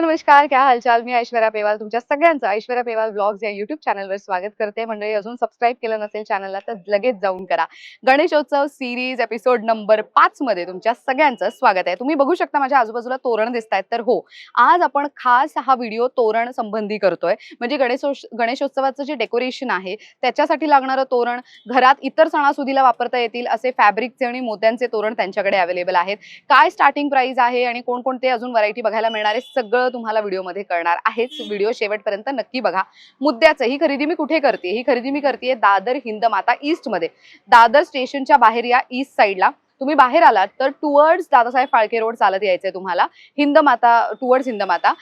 Hello नमस्कार काय हालचाल? मी ऐश्वर्या पेवाल तुमच्या सगळ्यांचं ऐश्वर्या पेवाल ब्लॉग्स या युट्यूब चॅनलवर स्वागत करते. मंडळी अजून सबस्क्राईब केलं नसेल चॅनलला तर लगेच जाऊन करा. गणेशोत्सव सिरीज एपिसोड नंबर पाच मध्ये तुमच्या सगळ्यांचं स्वागत आहे. तुम्ही बघू शकता माझ्या आजूबाजूला तोरण दिसत आहेत तर हो आज आपण खास हा व्हिडिओ तोरण संबंधी करतोय. म्हणजे गणेशोत्स गणेशोत्सवाचं जे डेकोरेशन आहे त्याच्यासाठी लागणारं तोरण घरात इतर सणासुदीला वापरता येतील असे फॅब्रिकचे आणि मोत्यांचे तोरण त्यांच्याकडे अवेलेबल आहेत. काय स्टार्टिंग प्राइस आहे आणि कोणकोणते अजून व्हरायटी बघायला मिळणार आहे सगळं तुम्हाला व्हिडिओमध्ये कळणार आहेच. व्हिडिओ शेवटपर्यंत नक्की बघा. मुद्द्याचं ही खरेदी मी कुठे करते? ही खरेदी मी करते दादर हिंदमाता ईस्टमध्ये. दादर स्टेशनच्या बाहेर या ईस्ट साईडला तुम्ही बाहेर आलात तर टुवर्ड्स दादासाहेब फाळके रोड चालत यायचंय तुम्हाला. हिंदमाता टुवर्ड्स हिंदमाता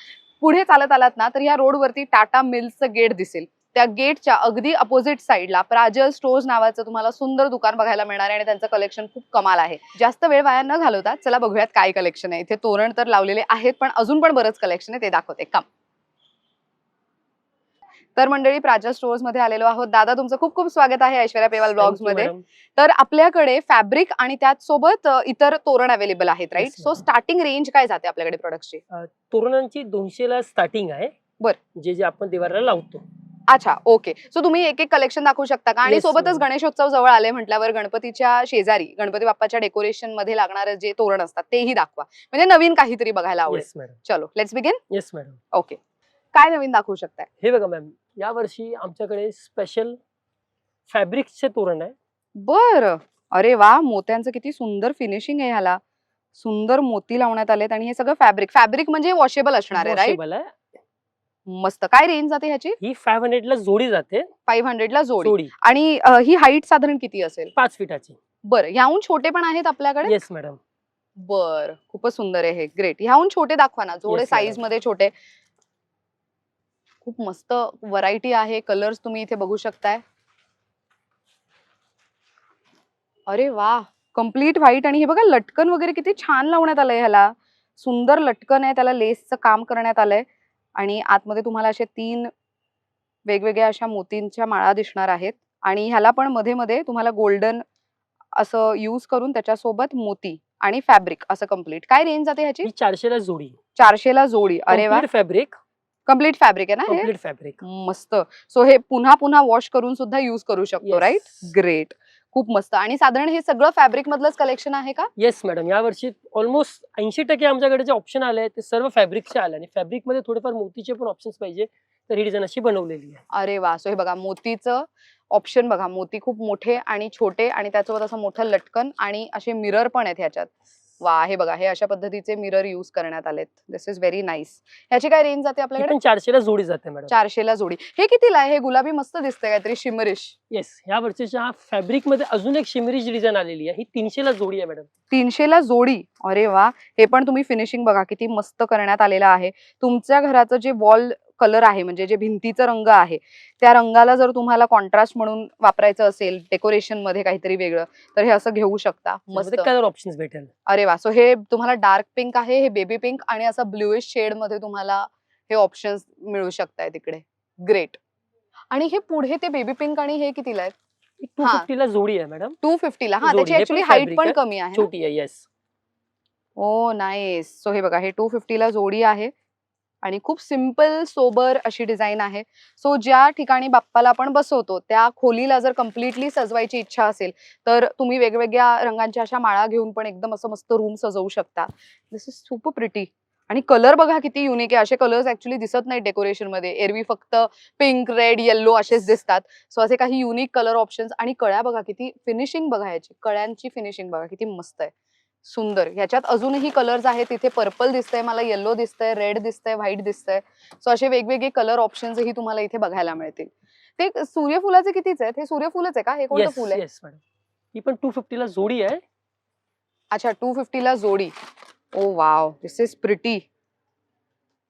पुढे चालत आलात ना तर या रोडवरती टाटा मिल्सचं गेट दिसेल. त्या गेटच्या अगदी अपोजिट साईडला प्राजल स्टोर्स नावाचं तुम्हाला सुंदर दुकान बघायला मिळणार आहे आणि त्यांचं कलेक्शन खूप कमाल आहे. जास्त वेळ वाया न घालवता चला बघूयात काय कलेक्शन आहे. इथे तोरण तर लावलेले आहेत पण अजून पण बरंच कलेक्शन आहे ते दाखवते. काम तर मंडळी प्राजल स्टोर्समध्ये आलेलो आहोत. दादा तुमचं खूप खूप स्वागत आहे ऐश्वर्या पेवाल ब्लॉग्समध्ये. तर आपल्याकडे फॅब्रिक आणि त्याच सोबत इतर तोरण अवेलेबल आहेत राईट सो. स्टार्टिंग रेंज काय जाते आपल्याकडे प्रोडक्टची तोरणांची दोनशे ला स्टार्टिंग आहे. बर. जे जे आपण देवाला लावतो. अच्छा ओके सो तुम्ही एक एक कलेक्शन दाखवू शकता का? आणि Yes, सोबतच ma'am. गणेशोत्सव जवळ आले म्हटल्यावर गणपतीच्या शेजारी गणपती बाप्पाच्या डेकोरेशनमध्ये लागणारे जे तोरण असतात तेही दाखवा. म्हणजे नवीन काहीतरी बघायला आवडेल. येस मॅडम चलो let's begin yes madam okay काय नवीन दाखवू शकताय? हे बघा मॅम या वर्षी आमच्याकडे स्पेशल फॅब्रिकचे तोरण आहे. बर. अरे वा! मोत्यांचं किती सुंदर फिनिशिंग आहे ह्याला. सुंदर मोती लावण्यात आलेत आणि हे सगळं फॅब्रिक फॅब्रिक म्हणजे वॉशेबल असणार आहे राईट Washable आहे. मस्त. काय रेंज जाते ह्याची? ही फाईव्ह हंड्रेड ला जोडी जाते. फाईव्ह हंड्रेड ला जोडी. जोडी. आणि अ, ही हाईट साधारण किती असेल? पाच फिटाची बरं ह्याहून छोटे पण आहेत आपल्याकडे? येस मॅडम बर खूपच सुंदर आहे हे. ग्रेट ह्याहून छोटे दाखवा ना. जोडे Yes, साईज. मध्ये छोटे. खूप मस्त व्हरायटी आहे. कलर्स तुम्ही इथे बघू शकताय. अरे वा! कंप्लीट व्हाईट आणि हे बघा लटकन वगैरे किती छान लावण्यात आलंय ह्याला. सुंदर लटकन आहे त्याला लेसचं काम करण्यात आलंय. आणि आतमध्ये तुम्हाला असे तीन वेगवेगळ्या अशा मोतींच्या माळा दिसणार आहेत. आणि ह्याला पण मध्ये मध्ये तुम्हाला गोल्डन असं यूज करून त्याच्यासोबत मोती आणि फॅब्रिक असं कंप्लीट काय रेंज जाते ह्याची? ही चारशे ला जोडी. चारशेला जोडी. अरे वा. फॅब्रिक कंप्लीट फॅब्रिक आहे ना हे? कंप्लीट फॅब्रिक मस्त. सो हे पुन्हा पुन्हा वॉश करून सुद्धा युज करू शकतो. राईट ग्रेट खूप मस्त. आणि साधारण हे सगळं फॅब्रिक मधलंच कलेक्शन आहे का? येस मॅडम या वर्षी ऑलमोस्ट ऐंशी टक्के आमच्याकडे जे ऑप्शन आले ते सर्व फॅब्रिकचे आले. आणि फॅब्रिकमध्ये थोडेफार मोतीचे पण ऑप्शन्स पाहिजे तर ही डिझाईन अशी बनवलेली आहे. अरे वा! सो हे बघा मोतीचं ऑप्शन बघा. मोती खूप मोठे आणि छोटे आणि त्यासोबत असं मोठं लटकन आणि असे मिरर पण आहेत ह्याच्यात. वा हे बघा हे अशा पद्धतीचे मिरर युज करण्यात आलेत. दिस इज व्हेरी नाईस ह्याची काय रेंज जाते आपल्याकडे? चारशेला जोडी जाते मॅडम चारशेला जोडी. हे कितीला आहे? हे गुलाबी मस्त दिसतंय काहीतरी शिमरिश. येस ह्या वर्षीच्या फॅब्रिकमध्ये अजून एक शिमरीची डिझाईन आलेली आहे. ही तीनशेला जोडी आहे मॅडम तीनशेला जोडी? अरे वा. हे पण तुम्ही फिनिशिंग बघा किती मस्त करण्यात आलेलं आहे. तुमच्या घराचं जे वॉल कलर आहे म्हणजे जे भिंतीचा रंग आहे त्या रंगाला जर तुम्हाला कॉन्ट्रास्ट म्हणून वापरायचं असेल डेकोरेशनमध्ये काहीतरी वेगळं तर हे असं घेऊ शकता. मस्त. कलर ऑप्शन्स भेटेल. अरे वा! सो हे तुम्हाला डार्क पिंक आहे हे बेबी पिंक आणि असं ब्ल्यूइश शेडमध्ये तुम्हाला हे ऑप्शन्स मिळू शकताय तिकडे. ग्रेट आणि हे पुढे ते बेबी पिंक आणि हे कितीला आहे टू. फिफ्टीला जोडी आहे मॅडम टू फिफ्टीला हा. त्याची ऍक्च्युली हाईट पण. कमी आहे? छोटी आहे येस ओ नाईस सो हे बघा हे टू फिफ्टीला जोडी आहे. आणि खूप सिंपल सोबर अशी डिझाईन आहे. सो ज्या ठिकाणी बाप्पाला आपण बसवतो त्या खोलीला जर कम्प्लिटली सजवायची इच्छा असेल तर तुम्ही वेगवेगळ्या रंगांच्या अशा माळा घेऊन पण एकदम असं मस्त रूम सजवू शकता. दिस इज सुपर प्रिटी आणि कलर बघा किती युनिक आहे. असे कलर्स ऍक्च्युली दिसत नाही डेकोरेशनमध्ये. एरवी फक्त पिंक रेड येल्लो असेच दिसतात. सो असे काही युनिक कलर ऑप्शन्स आणि कळ्या बघा किती फिनिशिंग बघा याची कळ्यांची फिनिशिंग बघा किती मस्त आहे. सुंदर. ह्याच्यात अजूनही कलर्स आहेत. तिथे पर्पल दिसतंय मला येल्लो दिसतंय रेड दिसतंय व्हाईट दिसतंय. सो असे वेगवेगळे कलर ऑप्शन्सही तुम्हाला इथे बघायला मिळतील. ते सूर्यफुलाचे कितीच आहेत? हे सूर्यफुलच आहे का? हे कोणतं फुल आहे? ही पण टू फिफ्टीला जोडी आहे. अच्छा टू ला जोडी. Oh wow this is pretty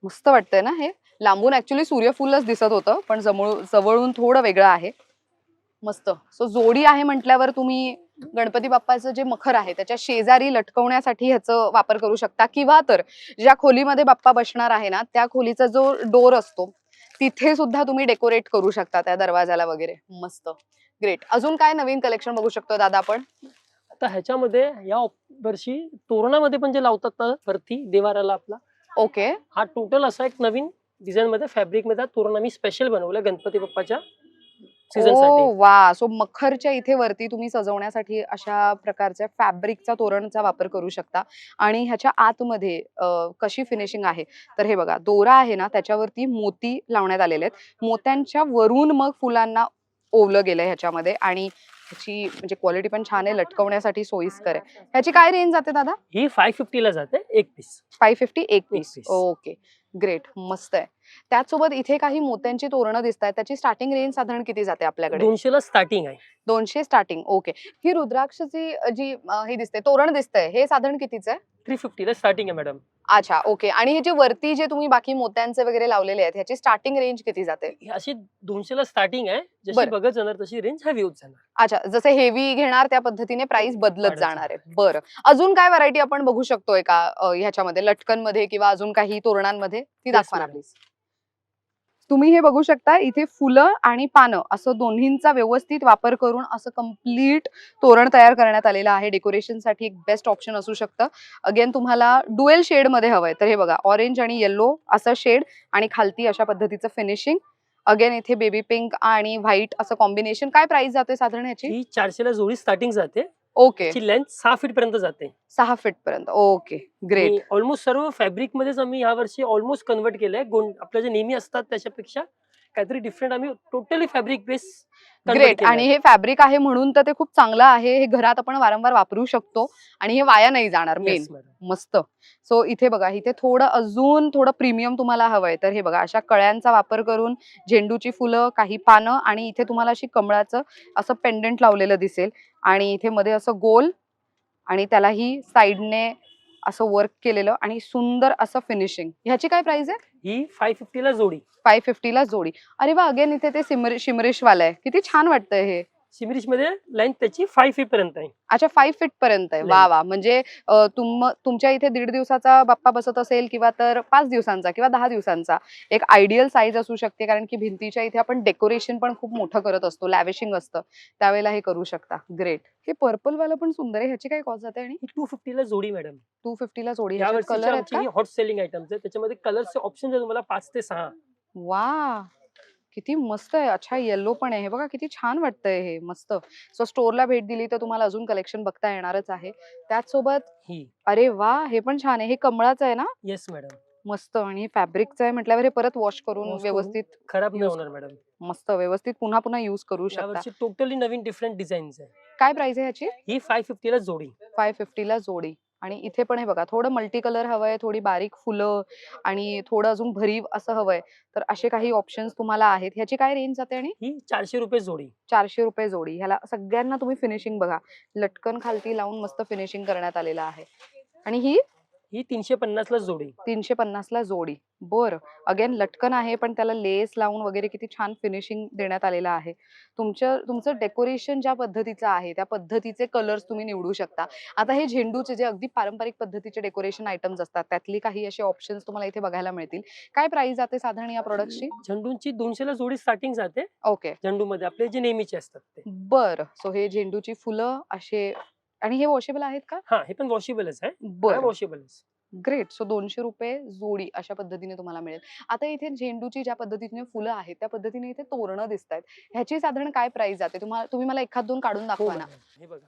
मस्त वाटतंय ना हे? लांबून ऍक्च्युली सूर्यफुलच दिसत होतं पण जवळ जवळून थोडं वेगळं आहे. मस्त. सो जोडी आहे म्हटल्यावर तुम्ही गणपती बाप्पाचं जे मखर आहे त्याच्या शेजारी लटकवण्यासाठी ह्याचं वापर करू शकता. किंवा तर ज्या खोलीमध्ये बाप्पा बसणार आहे ना त्या खोलीचा जो डोर असतो तिथे सुद्धा तुम्ही डेकोरेट करू शकता त्या दरवाजाला वगैरे. मस्त. ग्रेट अजून काय नवीन कलेक्शन बघू शकतो दादा आपण? आता ह्याच्यामध्ये या वर्षी तोरणामध्ये पण जे लावतात ना वरती देवाराला आपला ओके हा टोटल असा एक नवीन डिझाईन मध्ये फॅब्रिकमध्ये तोरण आम्ही स्पेशल बनवलं गणपती बाप्पाच्या. सीझनसाठी वा. सो मखरच्या इथे वरती तुम्ही सजवण्यासाठी अशा प्रकारच्या फॅब्रिकचा तोरणचा वापर करू शकता. आणि ह्याच्या आतमध्ये कशी फिनिशिंग आहे? तर हे बघा दोरा आहे ना त्याच्यावरती मोती लावण्यात आलेले आहेत. मोत्यांच्या वरून मग फुलांना ओवलं गेलंय ह्याच्यामध्ये आणि ह्याची म्हणजे क्वालिटी पण छान आहे लटकवण्यासाठी सोयीस्कर आहे. ह्याची काय रेंज जाते दादा? ही फाय ला जाते एक पीस फाय फिफ्टी एक पीस piece. ओके ग्रेट मस्त आहे. त्याचसोबत इथे काही मोत्यांची तोरणं दिसत आहेत. त्याची स्टार्टिंग रेंज साधारण किती जाते आपल्याकडे? दोनशे ला स्टार्टिंग आहे. दोनशे स्टार्टिंग ओके ही रुद्राक्षची जी अ, हे दिसते तोरण दिसतंय हे साधारण कितीच आहे? थ्री फिफ्टीला स्टार्टिंग आहे मॅडम अच्छा ओके. आणि हे जे वरती जे तुम्ही बाकी मोत्यांचे वगैरे लावलेले आहेत ह्याची स्टार्टिंग रेंज किती जाते? अशी दोनशे ला स्टार्टिंग आहे. जशी बरं. बघत जाणार तशी रेंज हवी होत जाणार. अच्छा जसे हेवी घेणार त्या पद्धतीने प्राइस बदलत वाढत जाणार आहे. बरं. अजून काय व्हरायटी आपण बघू शकतोय का अ, ह्याच्यामध्ये लटकनमध्ये किंवा अजून काही तोरणांमध्ये? ती Yes, दाखवा ना madam. प्लीज तुम्ही हे बघू शकता इथे फुलं आणि पानं असं दोन्हींचा व्यवस्थित वापर करून असं कंप्लीट तोरण तयार करण्यात आलेलं आहे. डेकोरेशनसाठी एक बेस्ट ऑप्शन असू शकतं. अगेन तुम्हाला डुएल शेडमध्ये हवंय. तर हे बघा ऑरेंज आणि येल्लो असं शेड आणि खालती अशा पद्धतीचं फिनिशिंग अगेन इथे बेबी पिंक आणि व्हाईट असं कॉम्बिनेशन काय प्राइस जाते साधारण याची ही जोडी स्टार्टिंग जाते. ओके त्याची लेंथ सहा फीट पर्यंत जाते. सहा फीट पर्यंत. ओके ग्रेट ऑलमोस्ट सर्व फॅब्रिक मध्येच आम्ही या वर्षी ऑलमोस्ट कन्वर्ट केलंय. गोंड आपल्या जे नेहमी असतात त्याच्यापेक्षा काहीतरी डिफरंट आम्ही टोटली फॅब्रिक बेस ग्रेट आणि हे फॅब्रिक आहे म्हणून तर ते खूप चांगलं आहे. हे घरात आपण वारंवार वापरू शकतो आणि हे वाया नाही जाणार मेन मस्त. सो इथे बघा इथे थोडं अजून थोडं प्रीमियम तुम्हाला हवंय. तर हे बघा अशा कळ्यांचा वापर करून झेंडूची फुलं काही पानं आणि इथे तुम्हाला अशी कमळाचं असं पेंडंट लावलेलं दिसेल. आणि इथे मध्ये असं गोल आणि त्यालाही साईडने असं वर्क केलेलं आणि सुंदर असं फिनिशिंग ह्याची काय प्राइस आहे? ही फाय ला जोडी. फाय फिफ्टीला जोडी. अरे वा अगेन इथे ते सिमर शिमरिश वाला आहे. किती छान वाटतंय हे. सिमिरिशमध्ये लाईन त्याची फाय फीट पर्यंत आहे. अच्छा फाईव्ह फीट पर्यंत आहे. वा. वा. म्हणजे अ, तुम तुमच्या इथे दीड दिवसाचा बाप्पा बसत असेल किंवा तर पाच दिवसांचा किंवा दहा दिवसांचा एक आयडियल साईज असू शकते. कारण की भिंतीच्या इथे आपण डेकोरेशन पण खूप मोठं करत असतो. लॅविशिंग असतं. त्यावेळेला हे करू शकता. ग्रेट हे पर्पल वाला पण सुंदर आहे. ह्याची काय कॉस्ट जाते आणि? टू ला जोडी मॅडम टू फिफ्टीला जोडी. कलर आहेत का? हॉट सेलिंग आयटम्स आहे. त्याच्यामध्ये कलरचे ऑप्शन आहे तुम्हाला पाच ते सहा. वा. किती मस्त आहे. अच्छा येल्लो पण आहे. हे बघा किती छान वाटतंय हे मस्त. सो स्टोरला भेट दिली तर तुम्हाला अजून कलेक्शन बघता येणारच आहे. त्याचसोबत ही. अरे वा हे पण छान आहे. हे कमळाचं आहे ना? येस मॅडम मस्त. आणि फॅब्रिकचं आहे म्हटल्यावर हे परत वॉश करून Wash करून व्यवस्थित खराब नाही होणार मॅडम मस्त. व्यवस्थित पुन्हा पुन्हा युज करू शकता. टोटली नवीन डिफरंट डिझाईन आहे. काय प्राइस आहे ह्याची? ही फाय ला जोडी. फाय फिफ्टीला जोडी. आणि इथे पण हे बघा थोडं मल्टी कलर हवंय थोडी बारीक फुलं आणि थोडं अजून भरीव असं हवंय. तर असे काही ऑप्शन्स तुम्हाला आहेत. ह्याची काय रेंज जाते आणि? ही चारशे रुपये जोडी. चारशे रुपये जोडी. ह्याला सगळ्यांना तुम्ही फिनिशिंग बघा. लटकन खालती लावून मस्त फिनिशिंग करण्यात आलेलं आहे. आणि ही? ही तीनशे पन्नास ला जोडी. तीनशे पन्नासला जोडी. बर. अगेन लटकन आहे पण त्याला लेस लावून वगैरे किती छान फिनिशिंग देण्यात आलेलं आहे. तुमचं तुमचं डेकोरेशन ज्या पद्धतीचं आहे त्या पद्धतीचे कलर्स तुम्ही निवडू शकता. आता हे झेंडूचे जे अगदी पारंपरिक पद्धतीचे डेकोरेशन आयटम्स असतात त्यातली काही असे ऑप्शन्स तुम्हाला इथे बघायला मिळतील. काय प्राइस जाते साधारण या प्रोडक्टची झेंडूंची दोनशे ला जोडी स्टार्टिंग जाते. ओके झेंडू मध्ये आपले जे नेहमीचे असतात ते. बर. सो हे झेंडूची फुलं असे आणि हे वॉशेबल आहेत का? हा हे पण वॉशेबलच आहे. वॉशेबलच ग्रेट सो दोनशे रुपये जोडी अशा पद्धतीने तुम्हाला मिळेल. आता इथे झेंडूची ज्या पद्धतीने फुलं आहेत त्या पद्धतीने इथे तोरणं दिसत आहेत ह्याची साधारण काय प्राइस जाते? तुम्हाला तुम्ही मला एखाद दोन काढून हो दाखवा ना. मॅडम हे बघा.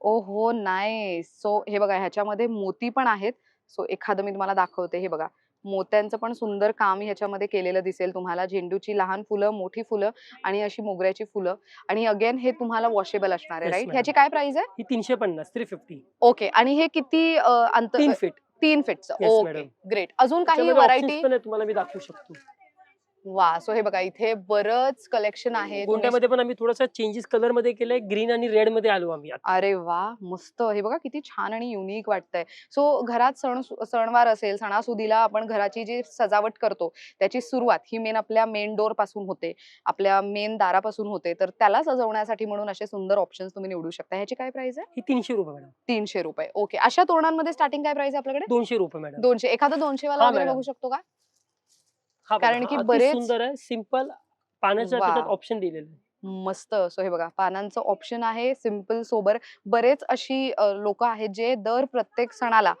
ओ हो नाही सो हे बघा ह्याच्यामध्ये मोती पण आहेत. सो एखादं मी तुम्हाला दाखवते. हे बघा. मोत्यांचं पण सुंदर काम ह्याच्यामध्ये केलेलं दिसेल तुम्हाला. झेंडूची लहान फुलं मोठी फुलं आणि अशी मोगऱ्याची फुलं. आणि अगेन हे तुम्हाला वॉशेबल असणार आहे राईट. ह्याची काय प्राइस आहे? ही तीनशे पन्नास थ्री फिफ्टी ओके आणि हे किती अंतर तीन फीट तीन फीटचं Yes, ओके. ग्रेट अजून काही व्हरायटी तुम्हाला मी दाखवू शकतो. वा सो हे बघा इथे बरंच कलेक्शन आहे गोंड्यामध्ये पण आम्ही थोडासा चेंजेस कलरमध्ये केलंय ग्रीन आणि रेडमध्ये आलो आम्ही. अरे वा मस्त. हे बघा किती छान आणि युनिक वाटतंय. सो घरात सण सणवार असेल सणासुदीला आपण घराची जी सजावट करतो त्याची सुरुवात ही मेन आपल्या मेन डोरपासून होते. आपल्या मेन दारापासून होते. तर त्याला सजवण्यासाठी म्हणून असे सुंदर ऑप्शन्स तुम्ही निवडू शकता. ह्याची काय प्राइस आहे? ही तीनशे रुपये मॅडम तीनशे रुपये. ओके अशा तोरणांमध्ये स्टार्टिंग काय प्राइस आहे आपल्याकडे? दोनशे रुपये मॅडम दोनशे. एखादा दोनशे वाला वगैरे मॅडम. बघू शकतो का? कारण की बरेच- सुंदर आहे सिंपल पाण्याच्या ऑप्शन दिलेलं आहे. मस्त सो हे बघा पानांचं ऑप्शन आहे सिंपल सोबर बरेच अशी लोक आहेत जे दर प्रत्येक सणाला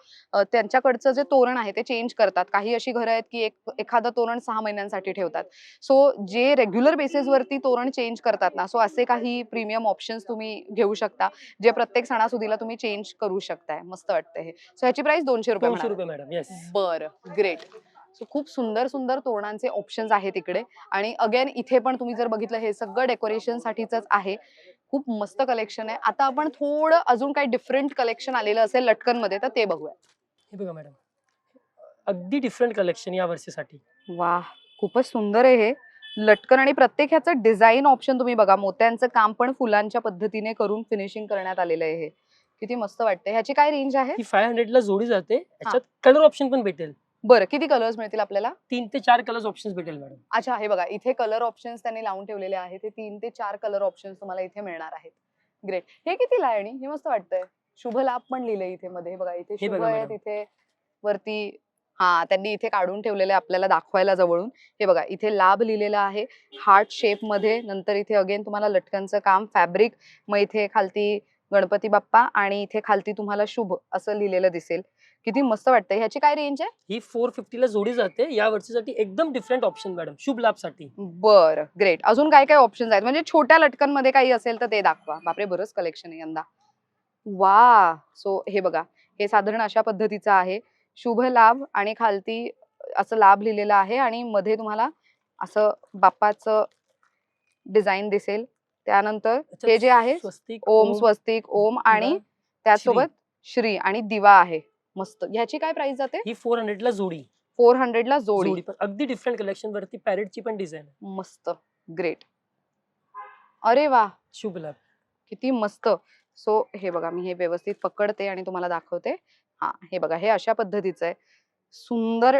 त्यांच्याकडचं जे तोरण आहे ते चेंज करतात. काही अशी घरं आहेत की एक एखादं तोरण सहा महिन्यांसाठी ठेवतात. सो जे रेग्युलर बेसिसवरती तोरण चेंज करतात ना सो असे काही प्रीमियम ऑप्शन्स तुम्ही घेऊ शकता जे प्रत्येक सणासुदीला तुम्ही चेंज करू शकताय. मस्त वाटतं हे. सो ह्याची प्राइस दोनशे रुपये बरं ग्रेट सो खूप सुंदर सुंदर तोरणांचे ऑप्शन्स आहेत इकडे. आणि अगेन इथे पण तुम्ही जर बघितलं हे सगळं डेकोरेशन साठीच आहे. खूप मस्त कलेक्शन आहे. आता आपण थोडं अजून काही डिफरंट कलेक्शन आलेलं असेल लटकनमध्ये तर ते बघूया. हे बघा मॅडम अगदी डिफरंट कलेक्शन या वर्षीसाठी. वा खूपच सुंदर आहे हे. लटकन आणि प्रत्येक ह्याचं डिझाईन ऑप्शन तुम्ही बघा. मोत्यांचं काम पण फुलांच्या पद्धतीने करून फिनिशिंग करण्यात आलेलं आहे हे. किती मस्त वाटतं ह्याची काय रेंज आहे? ही फाय हंड्रेड ला जोडी जाते. याच्यात कलर ऑप्शन पण भेटेल. बरं किती कलर्स मिळतील आपल्याला? तीन ते चार कलर ऑप्शन भेटेल मॅडम अच्छा हे बघा इथे कलर ऑप्शन्स त्यांनी लावून ठेवलेले आहेत. ते तीन ते चार कलर ऑप्शन्स तुम्हाला इथे मिळणार आहेत. ग्रेट हे कितीला आहे आणि? हे मस्त वाटतंय. शुभ लाभ पण लिहिलंय इथे मध्ये बघा इथे शुभ आहेत मॅडम. इथे वरती हा त्यांनी इथे काढून ठेवलेले आपल्याला दाखवायला जवळून. हे बघा इथे लाभ लिहिलेला आहे. हार्ट शेपमध्ये नंतर इथे अगेन तुम्हाला लटकनचं काम फॅब्रिक मग इथे खालती गणपती बाप्पा आणि इथे खालती तुम्हाला शुभ असं लिहिलेलं दिसेल. किती मस्त वाटतंय. ह्याची काय रेंज आहे? ही फोर फिफ्टी ला जोडी जाते. या वर्षीसाठी एकदम डिफरंट ऑप्शन मॅडम शुभ लाभसाठी. बर ग्रेट अजून काय काय ऑप्शन्स आहेत? म्हणजे छोट्या लटकनमध्ये काही असेल तर ते दाखवा. बापरे बरंच कलेक्शन आहे यंदा. वा! सो हे बघा. हे साधारण अशा पद्धतीचं आहे. शुभ लाभ आणि खालती असं लाभ लिहिलेलं आहे आणि मध्ये तुम्हाला असं बाप्पाचं डिझाईन दिसेल. त्यानंतर हे जे आहे स्वस्तिक ओम स्वस्तिक ओम आणि त्याचसोबत श्री आणि दिवा आहे. मस्त. ह्याची काय प्राइस जाते? ही फोर हंड्रेड ला जोडी. फोर हंड्रेड ला जोडी. जोडी पण अगदी डिफरंट कलेक्शन वरती पॅरेटची पण डिझाईन मस्त. ग्रेट अरे वा. शुभ लाभ. किती मस्त. सो हे बघा मी हे व्यवस्थित पकडते आणि तुम्हाला दाखवते. हा हे बघा हे अशा पद्धतीचं आहे. सुंदर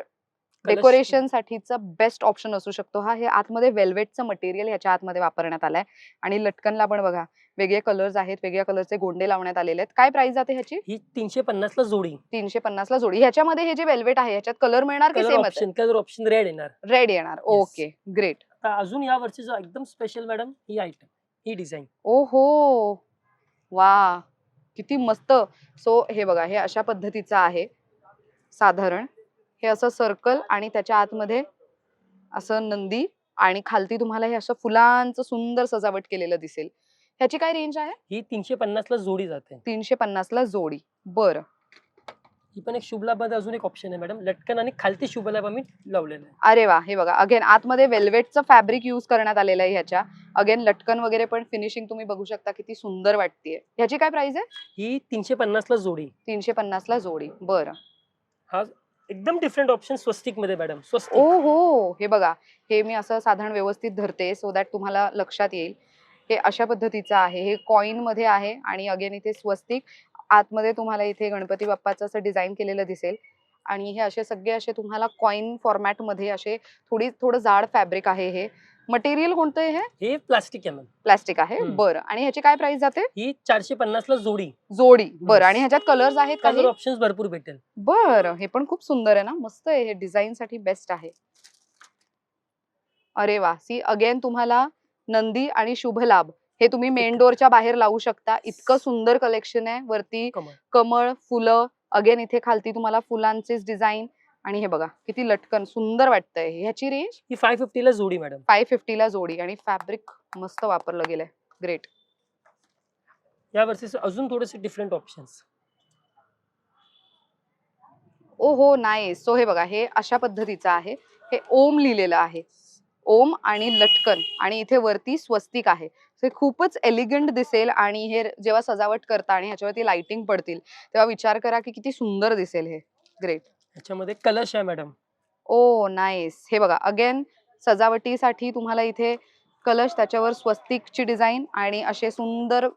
डेकोरेशन साठीचा बेस्ट ऑप्शन असू शकतो हा. हे आतमध्ये वेल्वेटचं मटेरियल ह्याच्या आतमध्ये वापरण्यात आलंय. आणि लटकनला पण बघा वेगळे कलर्स आहेत वेगळ्या कलरचे गोंडे लावण्यात आलेले आहेत. काय प्राइस जाते ह्याची? ही तीनशे पन्नास ला जोडी. तीनशे पन्नास ला जोडी. ह्याच्यामध्ये हे जे वेल्वेट आहे ह्याच्यात कलर मिळणार की कलर सेमच ऑप्शन कलर ऑप्शन रेड येणार. रेड येणार. ओके ग्रेट अजून या वर्षीचं एकदम स्पेशल मॅडम ही आयटम ही डिझाईन ओहो! वा! किती मस्त. सो हे बघा हे अशा पद्धतीचं आहे साधारण. हे असं सर्कल आणि त्याच्या आतमध्ये असं नंदी आणि खालती तुम्हाला हे असं फुलांचं सुंदर सजावट केलेलं दिसेल. ह्याची काय रेंज आहे? ही तीनशे पन्नास ला जोडी जाते. तीनशे पन्नास ला जोडी. बर. ही पण एक शुभ लाभामध्ये अजून एक ऑप्शन आहे मॅडम लटकन आणि खालती शुभ लाभ आम्ही लावलेलं आहे. अरे वा हे बघा. अगेन आतमध्ये वेल्वेटचं फॅब्रिक युज करण्यात आलेलं आहे ह्याच्या. अगेन लटकन वगैरे पण फिनिशिंग तुम्ही बघू शकता किती सुंदर वाटतेय. ह्याची काय प्राइस आहे? ही तीनशे पन्नास ला जोडी. तीनशे पन्नास ला जोडी. बरं. हा एकदम डिफरंट ऑप्शन स्वस्तिकमध्ये मॅडम स्वस्तिक. ओ हो. हे बघा हे मी असं साधारण व्यवस्थित धरते सो दॅट तुम्हाला लक्षात येईल. हे अशा पद्धतीचं आहे. हे कॉइनमध्ये आहे आणि अगेन इथे स्वस्तिक. आतमध्ये तुम्हाला इथे गणपती बाप्पाचं असं डिझाईन केलेलं दिसेल. आणि हे असे सगळे असे तुम्हाला कॉइन फॉर्मॅटमध्ये असे थोडी थोडं जाड फॅब्रिक आहे हे. मटेरियल कोणतं आहे हे? हे प्लास्टिक आहे मॅम. प्लास्टिक आहे. हम्म. बरं. आणि ह्याची काय प्राइस जाते? ही चारशे पन्नास ला जोडी. जोडी. बरं. आणि ह्याच्यात कलर्स आहेत कलर ऑप्शन भरपूर भेटेल. बरं. हे पण खूप सुंदर आहे ना? मस्त आहे. हे डिझाईन साठी बेस्ट आहे. अरे वा. सी अगेन तुम्हाला नंदी आणि शुभ लाभ. हे तुम्ही मेन डोअरच्या बाहेर लावू शकता. इतकं सुंदर कलेक्शन आहे. वरती कमळ. कमळ फुलं. अगेन इथे खालती तुम्हाला फुलांचेच डिझाईन आणि हे बघा किती लटकन सुंदर वाटतंय. ह्याची रेंज ही फाय फिफ्टी ला जोडी मॅडम फाय ला जोडी आणि फॅब्रिक मस्त वापरलं गेलंय. ग्रेट या वर्षी अजून थोडेसे डिफरंट ऑप्शन्स ओ हो नाही सो हे बघा हे अशा पद्धतीचं आहे. हे ओम लिहिलेलं आहे. ओम आणि लटकन आणि इथे वरती स्वस्तिक आहे. हे खूपच एलिगंट दिसेल आणि हे जेव्हा सजावट करता आणि ह्याच्यावरती लाइटिंग पडतील तेव्हा विचार करा की किती सुंदर दिसेल हे. ग्रेट याच्यामध्ये कलश आहे मॅडम. ओ नाईस. हे बघा अगेन सजावटीसाठी तुम्हाला इथे कलश त्याच्यावर स्वस्तिकची डिझाईन आणि असे सुंदर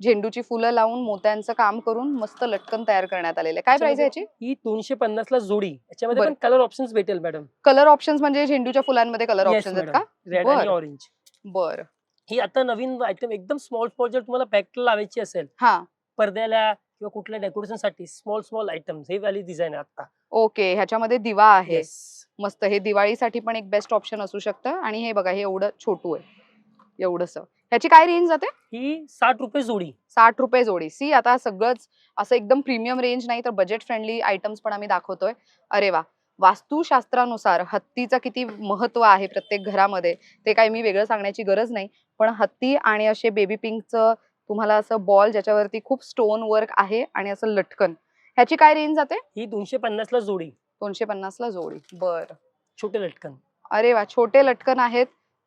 झेंडूची फुलं लावून मोत्यांचं काम करून मस्त लटकन तयार करण्यात आलेलं आहे. काय प्राइस आहे याची? ही दोनशे पन्नास ला जोडी. याच्यामध्ये बरं. पण कलर ऑप्शन्स भेटेल मॅडम. कलर ऑप्शन्स म्हणजे झेंडूच्या फुलांमध्ये कलर ऑप्शन्स आहेत का? रेड आणि बरं. ऑरेंज बर. ही आता नवीन आयटम एकदम स्मॉल स्मॉल जर तुम्हाला बॅकला लावायची असेल हा. पडद्याला किंवा कुठल्या डेकोरेशनसाठी स्मॉल स्मॉल आयटम्स हे वाली डिझाईन आहे आता ओके ह्याच्यामध्ये दिवा आहे. Yes. मस्त हे दिवाळीसाठी पण एक बेस्ट ऑप्शन असू शकतं आणि हे बघा हे एवढं छोटू आहे. एवढंच ह्याची काय रेंज जाते? ही साठ रुपये जोडी. साठ रुपये जोडी. सी आता सगळंच असं एकदम प्रीमियम रेंज नाही तर बजेट फ्रेंडली आयटम्स पण आम्ही दाखवतोय. अरे वा. वास्तुशास्त्रानुसार हत्तीचं किती महत्त्व आहे प्रत्येक घरामध्ये ते काही मी वेगळं सांगण्याची गरज नाही. पण हत्ती आणि असे बेबी पिंकचं तुम्हाला असं बॉल ज्याच्यावरती खूप स्टोन वर्क आहे आणि असं लटकन. ह्याची काय रेंज जाते? ही दोनशे पन्नास ला जोडी. दोनशे पन्नास ला जोडी. बर. छोटे लटकन. अरे वा छोटे लटकन आहेत.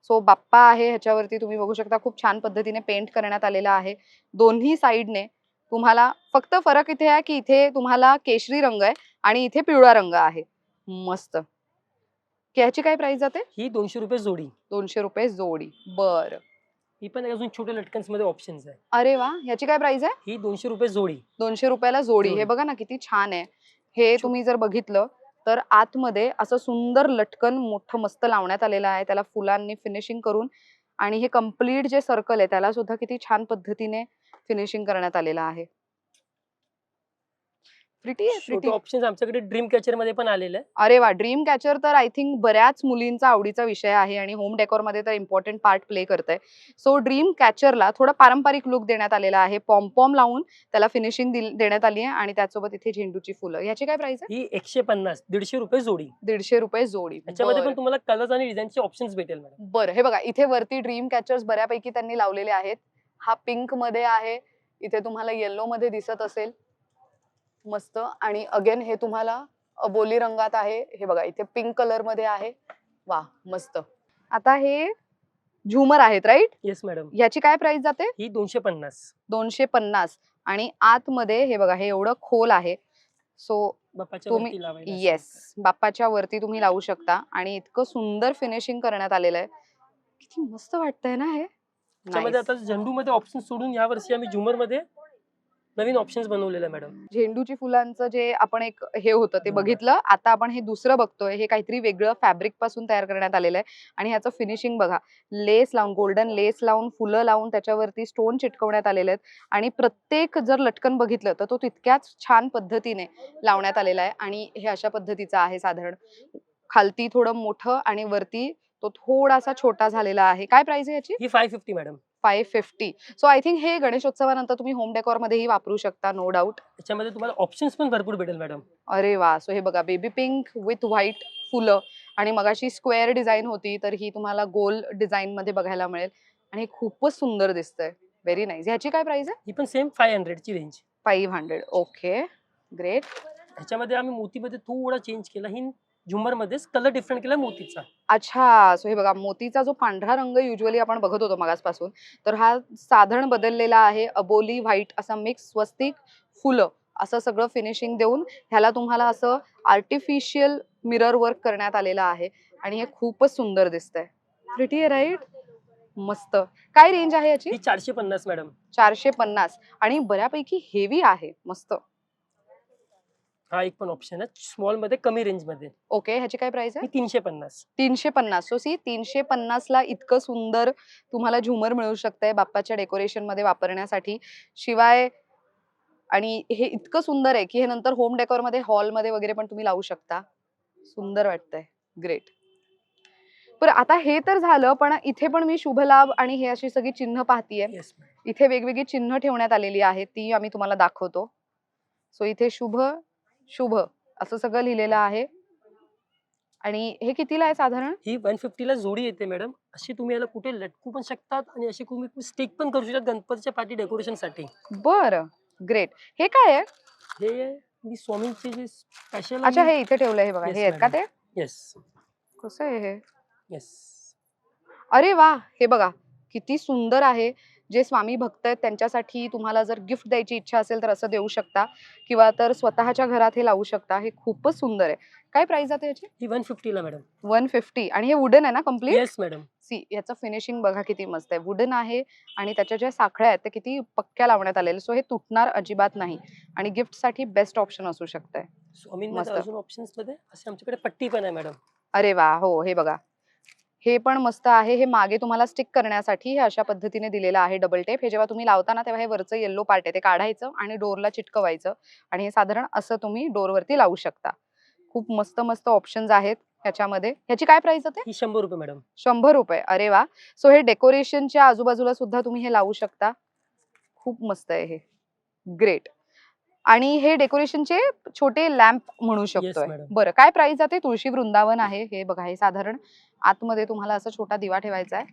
सो बाप्पा आहे ह्याच्यावरती तुम्ही बघू शकता खूप छान पद्धतीने पेंट करण्यात आलेला आहे. दोन्ही साईडने तुम्हाला फक्त फरक इथे आहे की इथे तुम्हाला केशरी रंग आहे आणि इथे पिवळा रंग आहे. मस्त. ह्याची काय प्राइस जाते? ही दोनशे रुपये जोडी. दोनशे रुपये जोडी. बर. ही पण अजून छोटे लटकन्समध्ये ऑप्शन्स आहे. अरे वा ह्याची काय प्राइस आहे? ही दोनशे रुपये जोडी. दोनशे रुपयाला जोडी. हे. बघा ना किती छान आहे. हे तुम्ही जर बघितलं तर आतमध्ये असं सुंदर लटकन मोठं मस्त लावण्यात आलेलं आहे. त्याला फुलांनी फिनिशिंग करून आणि हे कंप्लीट जे सर्कल आहे त्याला सुद्धा किती छान पद्धतीने फिनिशिंग करण्यात आलेलं आहे. प्रिटी आहे प्रिटी ऑप्शन्स आमच्याकडे ड्रीम कॅचरमध्ये पण आलेले आहे अरे वा ड्रीम कॅचर तर आय थिंक बऱ्याच मुलींचा आवडीचा विषय आहे आणि होम डेकोरमध्ये तर इम्पॉर्टंट पार्ट प्ले करत आहे सो ड्रीम कॅचरला थोडा पारंपरिक लुक देण्यात आलेला आहे. पॉम्पॉम लावून त्याला फिनिशिंग देण्यात आली आहे आणि त्यासोबत इथे झेंडूची फुलं. याची काय प्राइस आहे? ही एकशे पन्नास दीडशे रुपये जोडी. दीडशे रुपये जोडी. त्याच्यामध्ये. पण तुम्हाला कलर्स आणि डिझाईनचे ऑप्शन्स भेटेल मॅडम बरं हे बघा इथे वरती ड्रीम कॅचर्स बऱ्यापैकी त्यांनी लावलेले आहेत. हा पिंकमध्ये आहे. इथे तुम्हाला येल्लो मध्ये दिसत असेल. मस्त. आणि अगेन हे तुम्हाला अबोली रंगात आहे. हे बघा इथे पिंक कलरमध्ये आहे. वा मस्त. आता हे झुमर आहेत राईट येस मॅडम याची काय प्राइस जाते? ही दोनशे पन्नास. दोनशे पन्नास. आणि आतमध्ये हे बघा हे एवढं खोल आहे. सो तुम्ही-. येस बाप्पाच्या वरती तुम्ही लावू शकता. आणि इतकं सुंदर फिनिशिंग करण्यात आलेलं आहे. किती मस्त वाटतंय ना हे. आता झेंडू मध्ये ऑप्शन सोडून या वर्षी आम्ही झुमरमध्ये नवीन ऑप्शन्स बनवलेले आहे मॅडम झेंडूची फुलांचं जे आपण एक हे होतं ते. बघितलं. आता आपण हे दुसरं बघतोय. हे काहीतरी वेगळं फॅब्रिकपासून तयार करण्यात आलेलं आहे. आणि ह्याचं फिनिशिंग बघा. लेस लावून गोल्डन लेस लावून फुलं लावून त्याच्यावरती स्टोन चिटकवण्यात आलेले आहेत. आणि प्रत्येक जर लटकन बघितलं तर तो तितक्याच छान पद्धतीने लावण्यात आलेला आहे. आणि हे अशा पद्धतीचं आहे साधारण. खालती थोडं मोठं आणि वरती तो थोडासा छोटा झालेला आहे. काय प्राइस आहे याची? ही five fifty madam five fifty. So I think हे गणेशोत्सवानंतर तुम्ही होम डेकोर मध्येही वापरू शकता नो डाऊट त्याच्यामध्ये तुम्हाला ऑप्शन्स पण भरपूर भेटेल मॅडम अरे वा! सो हे बघा बेबी पिंक विथ व्हाईट फुलं आणि मगाशी स्क्वेअर डिझाईन होती तर ही तुम्हाला गोल डिझाईन मध्ये बघायला मिळेल. आणि हे खूपच सुंदर दिसतंय. व्हेरी नाईस ह्याची काय प्राइस आहे? ही पण same five हंड्रेडची range five hundred okay great ह्याच्यामध्ये आम्ही मोतीमध्ये थोडा चेंज केला. ही झुमर मध्येच कलर डिफरंट केला मोतीचा. अच्छा सो हे बघा मोतीचा जो पांढरा रंग युजली आपण बघत होतो मगासपासून तर हा साधारण बदललेला आहे अबोली व्हाईट असा मिक्स स्वस्तिक फुलं असं सगळं फिनिशिंग देऊन ह्याला तुम्हाला असं आर्टिफिशियल मिरर वर्क करण्यात आलेलं आहे आणि हे खूपच सुंदर दिसतंय. प्रिटी राईट मस्त. काय रेंज आहे याची? ही चारशे पन्नास मॅडम चारशे पन्नास. आणि बऱ्यापैकी हेवी आहे. मस्त. हा एक पण ऑप्शन आहे. स्मॉलमध्ये कमी रेंजमध्ये. ओके ह्याची काय प्राइस आहे? तीनशे पन्नास तीनशे पन्नास सो सी तीनशे पन्नास ला इतकं सुंदर तुम्हाला झुमर मिळू शकतंय बाप्पाच्या डेकोरेशनमध्ये वापरण्यासाठी. शिवाय आणि हे इतकं सुंदर आहे की हे नंतर होम डेकोरमध्ये हॉलमध्ये वगैरे पण तुम्ही लावू शकता. सुंदर वाटतंय. ग्रेट पण आता हे तर झालं पण इथे पण मी शुभलाभ आणि हे अशी सगळी चिन्ह पाहतीये. इथे वेगवेगळी चिन्ह ठेवण्यात आलेली आहेत ती आम्ही तुम्हाला दाखवतो. सो इथे शुभ शुभ असं सगळं लिहिलेलं आहे. आणि हे कितीला आहे साधारण? ही वन ला जोडी येते मॅडम. अशी तुम्ही याला कुठे लटकू पण शकतात आणि अशी तुम्ही स्टिक पण करू शकतात गणपतीच्या पाठी डेकोरेशनसाठी बर. ग्रेट. हे काय आहे? हे मी स्वामींचे जे स्पेशल अच्छा हे इथे ठेवलंय हे बघा. Yes, हे आहेत का madam. ते? येस कसं आहे हे? येस अरे वा! हे बघा. किती सुंदर आहे. जे स्वामी भक्त आहेत त्यांच्यासाठी तुम्हाला जर गिफ्ट द्यायची इच्छा असेल तर असं देऊ शकता. किंवा तर स्वतःच्या घरात हे लावू शकता. हे खूपच सुंदर आहे. काय प्राइस जाते याची? ही वन ला मॅडम वन फिफ्टी आणि हे वुडन आहे ना कंप्लीट येस मॅडम सी याचं फिनिशिंग बघा किती मस्त आहे. वुडन आहे आणि त्याच्या ज्या साखळ्या आहेत त्या किती पक्क्या लावण्यात आलेल्या सो हे तुटणार अजिबात नाही. आणि गिफ्टसाठी बेस्ट ऑप्शन असू शकतंय. स्वामींमध्ये मस्त. अजून ऑप्शन्समध्ये? असे आमच्याकडे पट्टी पण आहे मॅडम अरे वा हो हे बघा. हे पण मस्त आहे. हे मागे तुम्हाला स्टिक करण्यासाठी हे अशा पद्धतीने दिलेलं आहे डबल टेप हे जेव्हा तुम्ही लावताना तेव्हा हे वरचं येल्लो पार्ट आहे ते काढायचं आणि डोरला चिटकवायचं. आणि हे साधारण असं तुम्ही डोरवरती लावू शकता. खूप मस्त मस्त ऑप्शन्स आहेत ह्याच्यामध्ये. ह्याची काय प्राइस होते शंभर रुपये मॅडम शंभर रुपये. अरे वा. सो हे डेकोरेशनच्या आजूबाजूला सुद्धा तुम्ही हे लावू शकता. खूप मस्त आहे हे. ग्रेट आणि हे डेकोरेशनचे छोटे लॅम्प म्हणू शकतोय. madam. बरं काय प्राइस जाते? तुळशी वृंदावन आहे हे बघा हे साधारण आतमध्ये तुम्हाला असं छोटा दिवा ठेवायचा आहे.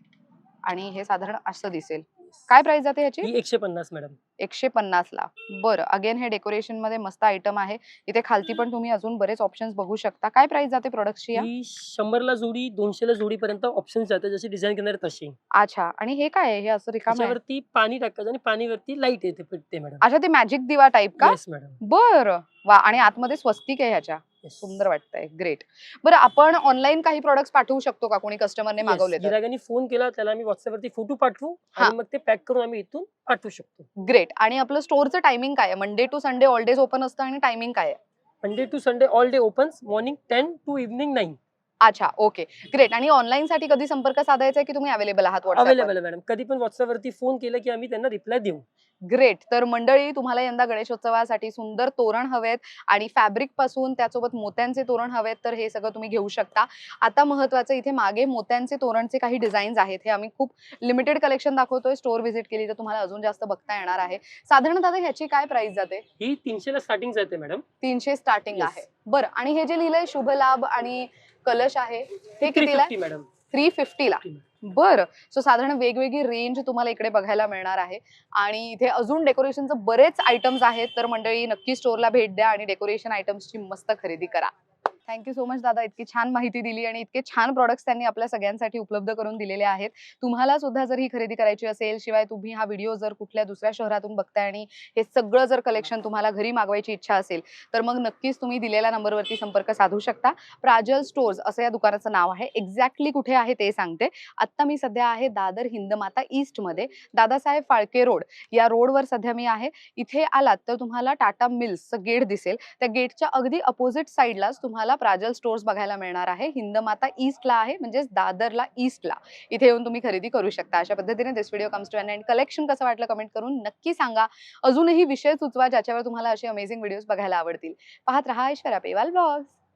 आणि हे साधारण असं दिसेल. काय प्राइस जाते ह्याची? ही एकशे पन्नास मॅडम एकशे पन्नास ला. बरं. अगेन हे डेकोरेशनमध्ये मस्त आयटम आहे. इथे खालती पण तुम्ही अजून बरेच ऑप्शन बघू शकता. काय प्राइस जाते प्रोडक्टची या? ही शंभरला जोडी दोनशेला जोडी पर्यंत ऑप्शन जातात. जशी डिझाईन करणार तशी. अच्छा. आणि हे काय आहे? हे असं रिकाम आहे? त्याच्यावरती पाणी टाकायचं आणि पाणीवरती लाइट येते पेटते मॅडम अच्छा ते मॅजिक दिवा टाईप का? येस मॅडम बर. वा. आणि आतमध्ये स्वस्तिक आहे ह्याच्या. सुंदर वाटतंय. ग्रेट बरं आपण ऑनलाईन काही प्रोडक्ट्स पाठवू शकतो का? कोणी कस्टमरने मागवले तर? गिरागाने फोन केला त्याला आम्ही व्हॉट्सअपवरती फोटो पाठवू. आणि मग ते पॅक करून आम्ही इथून पाठवू शकतो. ग्रेट आणि आपलं स्टोअरचं टायमिंग काय आहे? Monday to Sunday all days open असतं आणि टायमिंग काय आहे? Monday to Sunday all day open morning ten to evening nine अच्छा ओके. ग्रेट. आणि ऑनलाईन साठी कधी संपर्क साधायचा आहे की तुम्ही अवेलेबल आहात? Available madam. कधी पण व्हॉट्सअपवरती फोन केला की आम्ही त्यांना रिप्लाय देऊ. ग्रेट. तर मंडळी तुम्हाला यंदा गणेशोत्सवासाठी सुंदर तोरण हवेत आणि फॅब्रिकपासून त्यासोबत मोत्यांचे तोरण हवेत तर हे सगळं तुम्ही घेऊ शकता. आता महत्वाचं इथे मागे मोत्यांचे तोरणचे काही डिझाईन्स आहेत. हे आम्ही खूप लिमिटेड कलेक्शन दाखवतोय. स्टोअर व्हिजिट केली तर तुम्हाला अजून जास्त बघता येणार आहे. साधारणतः ह्याची काय प्राइस जाते? ही तीनशेला स्टार्टिंग जाते मॅडम. तीनशे स्टार्टिंग. आहे. बरं. आणि हे जे लिहिलंय शुभ लाभ आणि कलश आहे. थ्री कितीला मॅडम थ्री फिफ्टीला बरं. सो साधारण वेगवेगळी रेंज तुम्हाला इकडे बघायला मिळणार आहे. आणि इथे अजून डेकोरेशनचं बरेच आयटम्स आहेत. तर मंडळी नक्की स्टोअरला भेट द्या आणि डेकोरेशन आयटम्सची मस्त खरेदी करा. थँक्यू सो मच दादा. इतकी छान माहिती दिली आणि इतके छान प्रॉडक्ट्स त्यांनी आपल्या सगळ्यांसाठी उपलब्ध करून दिलेले आहेत. तुम्हाला सुद्धा जर ही खरेदी करायची असेल शिवाय तुम्ही हा व्हिडिओ जर कुठल्या दुसऱ्या शहरातून बघताय आणि हे सगळं जर कलेक्शन तुम्हाला घरी मागवायची इच्छा असेल तर मग नक्कीच तुम्ही दिलेल्या नंबरवरती संपर्क साधू शकता. प्राजल स्टोर्स असं या दुकानाचं नाव आहे. एक्झॅक्टली कुठे आहे ते सांगते. आत्ता मी सध्या आहे दादर हिंदमाता ईस्टमध्ये दादासाहेब फाळके रोड. या रोडवर सध्या मी आहे. इथे आलात तर तुम्हाला टाटा मिल्सचं गेट दिसेल. त्या गेटच्या अगदी अपोजिट साईडलाच तुम्हाला प्राजल स्टोर्स बघायला मिळणार आहे. हिंदमाता ईस्टला आहे म्हणजेच दादरला ईस्टला इथे येऊन तुम्ही खरेदी करू शकता. अशा पद्धतीने this video comes to end collection कसं वाटलं कमेंट करून नक्की सांगा. अजूनही विषय सुचवा ज्याच्यावर तुम्हाला असे अमेझिंग व्हिडिओज बघायला आवडतील. पाहत रहा ऐश्वर्या पेवाल ब्लॉग्स